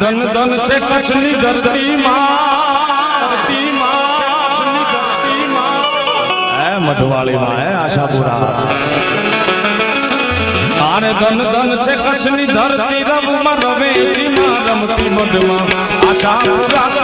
ધન ધન છે કચ્છની ધરતી માં મઢવાળી માં આશાપુરા. આને ધન ધન છે કચ્છની ધરતી, રવમાં રવે રમતી મઢમાં. આશાપુરા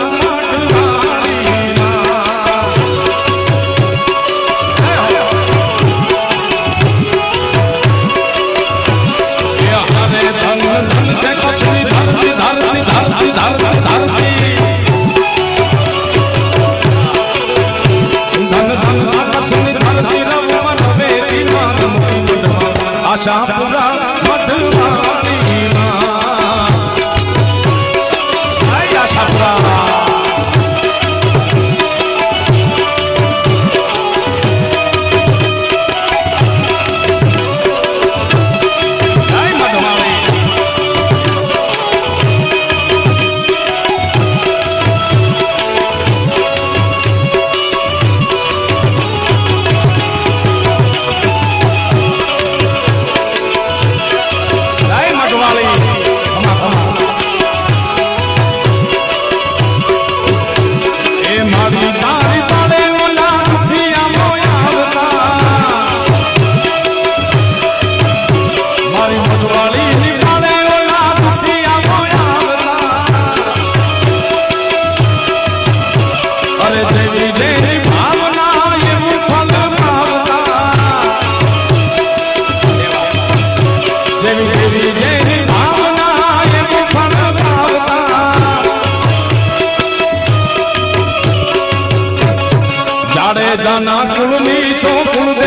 ના કુળની છો કુળ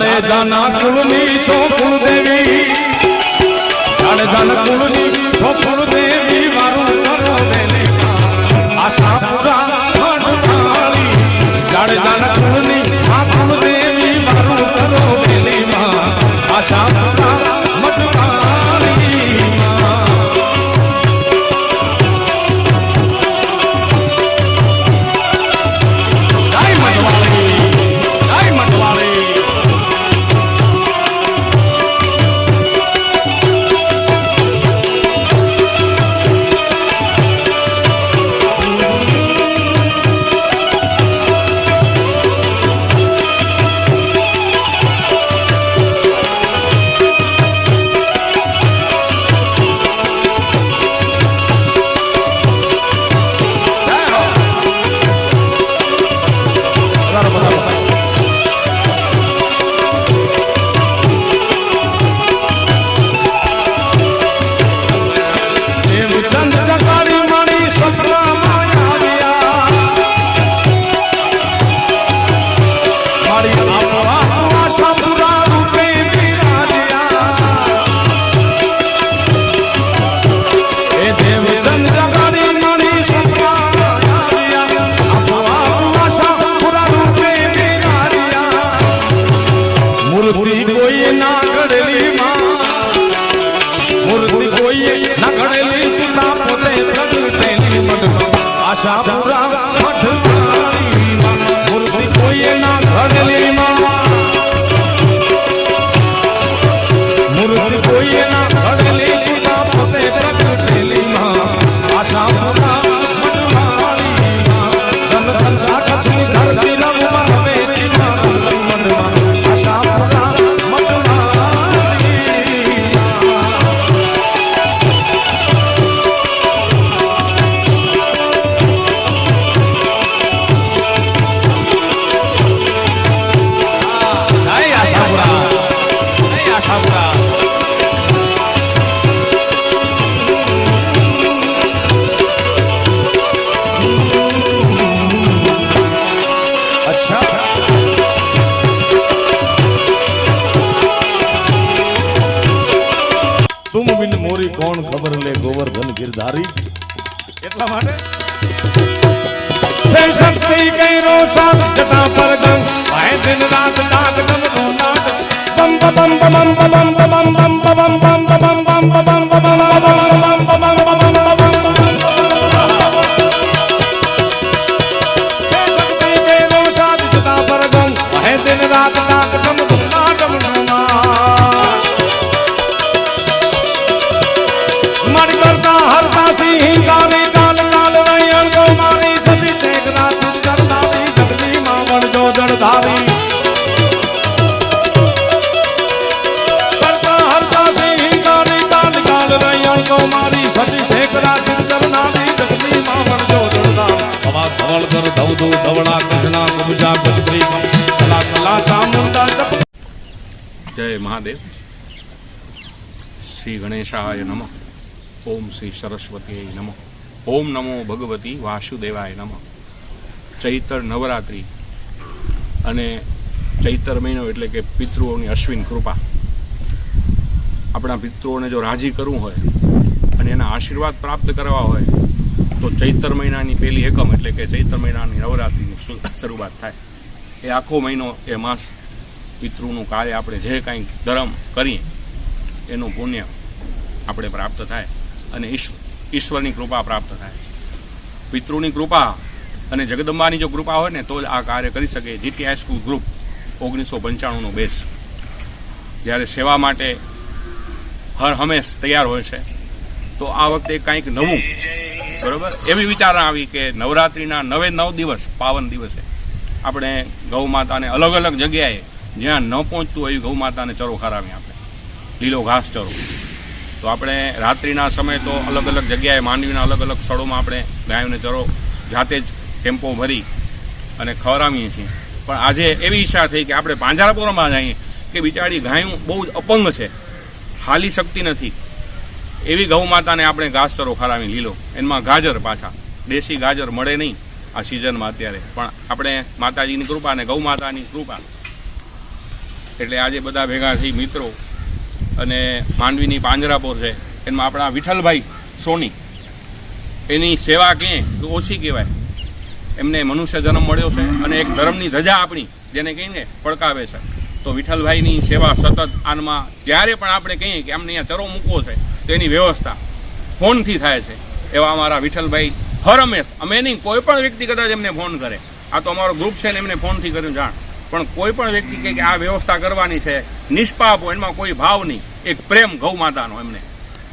જાડેજાના કુલની છો કુલદેવી જાડેજાના કુલની போய் ધવળ ધવધુ ધવળા કૃષ્ણા કુબજા કુજરી ચલા ચલા ચામુંડા જય મહાદેવ. શ્રી ગણેશાય નમઃ. ઓમ શ્રી સરસ્વતી નમઃ. ઓમ નમો ભગવતી વાસુદેવાય નમઃ. ચૈતર નવરાત્રિ અને ચૈતર મહિનો એટલે કે પિતૃઓની અશ્વિન કૃપા. આપણા પિતૃઓને જો રાજી કરવું હોય અને એના આશીર્વાદ પ્રાપ્ત કરવા હોય તો ચૈતર મહિનાની પહેલી એકમ એટલે કે ચૈતર મહિનાની નવરાત્રિની શરૂઆત થાય. એ આખો મહિનો, એ માસ પિતૃનું કાર્ય આપણે જે કાંઈ ધર્મ કરીએ, એનું પુણ્ય આપણે પ્રાપ્ત થાય અને ઈશ્વરની કૃપા પ્રાપ્ત થાય. પિતૃની કૃપા અને જગદંબાની જો કૃપા હોય ને, તો જ આ કાર્ય કરી શકે. જીટી હાઈસ્કૂલ ગ્રુપ ઓગણીસો પંચાણુંનો બેસ જ્યારે સેવા માટે હર હંમેશ તૈયાર હોય છે, તો આ વખતે કંઈક નવું બરોબર? એવી વિચારણા આવી કે નવરાત્રિના નવે નવ દિવસ પાવન દિવસે આપણે ગૌ માતાને અલગ અલગ જગ્યાએ જ્યાં ન પહોંચતું હોય ગૌ માતાને ચરો ખરાવી આપણે લીલો ઘાસ ચરો. તો આપણે રાત્રિના સમયે તો અલગ અલગ જગ્યાએ માંડવીના અલગ અલગ સ્થળોમાં આપણે ગાયોને ચરો જાતે જ ટેમ્પો ભરી અને ખવડાવીએ છીએ. પણ આજે એવી ઈચ્છા થઈ કે આપણે પાંજરાપુરમાં જઈએ કે બિચારી ગાયું બહુ જ અપંગ છે. હાલી શકતી નથી. એવી ગૌ માતાને આપણે ઘાસચરો ખરાવી લીલો. એમાં ગાજર પાછા. દેશી ગાજર મળે નહીં આ સિઝનમાં અત્યારે. પણ આપણે માતાજીની કૃપા અને ગૌ માતાની કૃપા. એટલે આજે બધા ભેગા થઈ મિત્રો અને માંડવીની પાંજરાપોર છે. એમાં આપણા વિઠ્ઠલભાઈ સોની. એની સેવા કહે તો ઓછી કહેવાય. એમને મનુષ્ય જન્મ મળ્યો છે અને એક ધર્મની ધજા આપણી, જેને કહીને પડકાવે છે. તો વિઠ્ઠલભાઈની સેવા સતત આનમાં જ્યારે પણ આપણે કહીએ કે અમને અહીંયા ચરો મૂકવો છે તો એની વ્યવસ્થા ફોનથી થાય છે. એવા અમારા વિઠ્ઠલભાઈ હર હંમેશ અમે નહીં કોઈ પણ વ્યક્તિ કદાચ એમને ફોન કરે. આ તો અમારો ગ્રુપ છે ને એમને ફોનથી કર્યું જાણ. પણ કોઈ પણ વ્યક્તિ કહે કે આ વ્યવસ્થા કરવાની છે નિષ્પાપ હોય, એમાં કોઈ ભાવ નહીં. એક પ્રેમ ગૌ માતાનો એમને.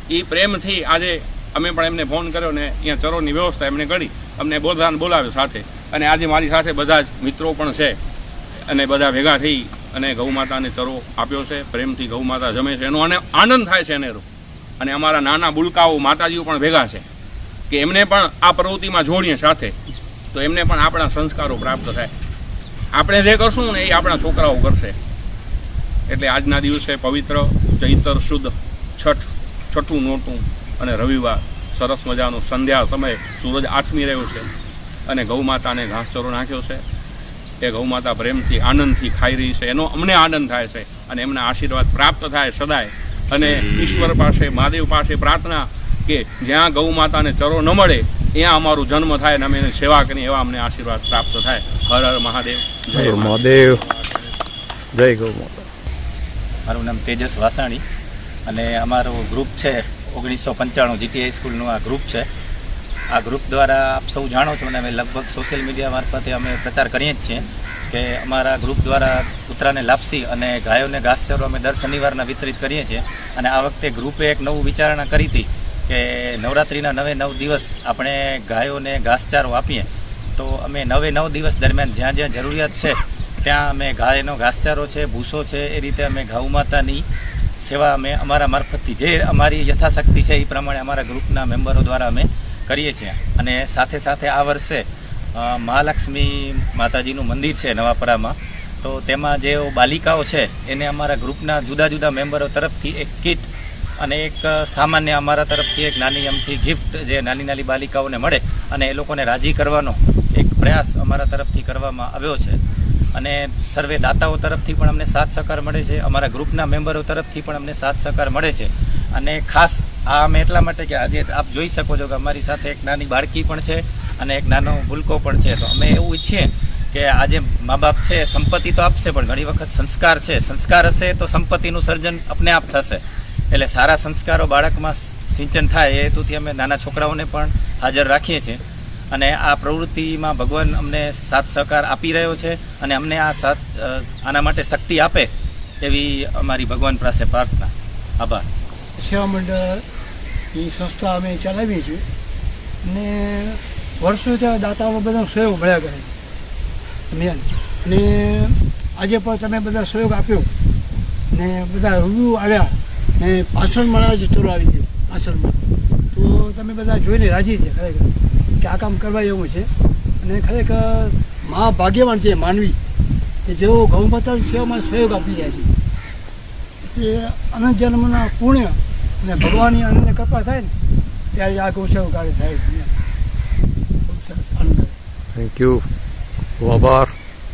એ પ્રેમથી આજે અમે પણ એમને ફોન કર્યો ને અહીંયા ચરોની વ્યવસ્થા એમને કરી. અમને બોલધાન બોલાવ્યો સાથે. અને આજે મારી સાથે બધા જ મિત્રો પણ છે. અને બધા ભેગા થઈ અને ગૌ માતાને ચરો આપ્યો છે, પ્રેમથી ગૌ માતા જમે છે, એનો અને આનંદ થાય છે એનેરો. અને અમારા નાના બુલકાઓ માતાજીઓ પણ ભેગા છે, કે એમને પણ આ પ્રવૃત્તિમાં જોડીએ સાથે, તો એમને પણ આપણા સંસ્કારો પ્રાપ્ત થાય. આપણે જે કરશું ને એ આપણા છોકરાઓ કરશે. એટલે આજના દિવસે પવિત્ર, ચૈતર, શુદ્ધ, છઠ, છઠ્ઠું નોટું અને રવિવાર સરસ મજાનો સંધ્યા સમય સૂરજ આઠમી રહ્યો છે અને ગૌ માતાને ઘાસચરો નાખ્યો છે. એ ગૌ માતા પ્રેમથી આનંદથી ખાઈ રહી છે. એનો અમને આનંદ થાય છે અને એમના આશીર્વાદ પ્રાપ્ત થાય સદાય. અને ઈશ્વર પાસે મહાદેવ પાસે પ્રાર્થના કે જ્યાં ગૌ માતાને ચરો ન મળે ત્યાં અમારો જન્મ થાય અને અમે એની સેવા કરીએ એવા અમને આશીર્વાદ પ્રાપ્ત થાય. હર હર મહાદેવ. જય જય મહાદેવ. જય ગૌ માતા મારું નામ તેજસ વાસાણી અને અમારું ગ્રુપ છે ઓગણીસો પંચાણું જીટીઆઈ સ્કૂલનું આ ગ્રુપ છે. આ ગ્રુપ દ્વારા આપ સૌ જાણો છો અને અમે લગભગ સોશિયલ મીડિયા મારફતે અમે પ્રચાર કરીએ જ છીએ કે અમારા ગ્રુપ દ્વારા કૂતરાને લાપસી અને ગાયોને ઘાસચારો અમે દર શનિવારના વિતરિત કરીએ છીએ. અને આ વખતે ગ્રુપે એક નવું વિચારણા કરી હતી કે નવરાત્રિના નવે નવ દિવસ આપણે ગાયોને ઘાસચારો આપીએ. તો અમે નવે નવ દિવસ દરમિયાન જ્યાં જ્યાં જરૂરિયાત છે, ત્યાં અમે ગાયનો ઘાસચારો છે, ભૂસો છે, એ રીતે અમે ગૌ માતાની સેવા અમે અમારા મારફતથી જે અમારી યથાશક્તિ છે એ પ્રમાણે અમારા ગ્રુપના મેમ્બરો દ્વારા અમે કરીએ છીએ. અને સાથે સાથે આ વર્ષે મહાલક્ષ્મી માતાજીનું મંદિર છે નવાપરામાં. તો તેમાં જે બાલિકાઓ છે, એને અમારા ગ્રુપના જુદા જુદા મેમ્બરો તરફથી એક કિટ અને એક સામાન્ય અમારા તરફથી એક નાની અમથી ગિફ્ટ જે નાની નાની બાલિકાઓને મળે અને એ લોકોને રાજી કરવાનો એક પ્રયાસ અમારા તરફથી કરવામાં આવ્યો છે. અને સર્વે દાતાઓ તરફથી પણ અમને સાથ સહકાર મળે છે. અમારા ગ્રુપના મેમ્બરો તરફથી પણ અમને સાથ સહકાર મળે છે. અને ખાસ આ અમે એટલા માટે કે આજે આપ જોઈ શકો છો કે અમારી સાથે એક નાની બાળકી પણ છે અને એક નાનો ભૂલકો પણ છે. તો અમે એવું ઈચ્છીએ કે આજે મા બાપ છે, સંપત્તિ તો આપશે, પણ ઘણી વખત સંસ્કાર છે. સંસ્કાર હશે તો સંપત્તિનું સર્જન આપને આપ થશે. એટલે સારા સંસ્કારો બાળકમાં સિંચન થાય એ હેતુથી અમે નાના છોકરાઓને પણ હાજર રાખીએ છીએ. અને આ પ્રવૃત્તિમાં ભગવાન અમને સાથ સહકાર આપી રહ્યો છે અને અમને આ સાથ આના માટે શક્તિ આપે એવી અમારી ભગવાન પાસે પ્રાર્થના. આભાર. સેવા મંડળ એ સંસ્થા અમે ચલાવીએ છીએ. અને ત્યાં દાતાઓ બધા સહયોગ મળ્યા કરે મેન. અને આજે પણ તમે બધા સહયોગ આપ્યો. ને બધા રૂબરૂ આવ્યા. ને પાછળ મળ્યા છે ચોરો આવી ગયો, પાછળમાં. તો તમે બધા જોઈને રાજી છે ખરેખર કે આ કામ કરવા એવું છે. અને ખરેખર મહા ભાગ્યવાન છે માનવી કે જેઓ ગૌ સેવામાં સહયોગ આપી રહ્યા છે. એ અનંત જન્મના પુણ્ય અને ભગવાનની અનંત કૃપા થાય ને, ત્યારે આ ગૌસેવા કાર્ય થાય આનંદ. થેન્ક યુ આભાર.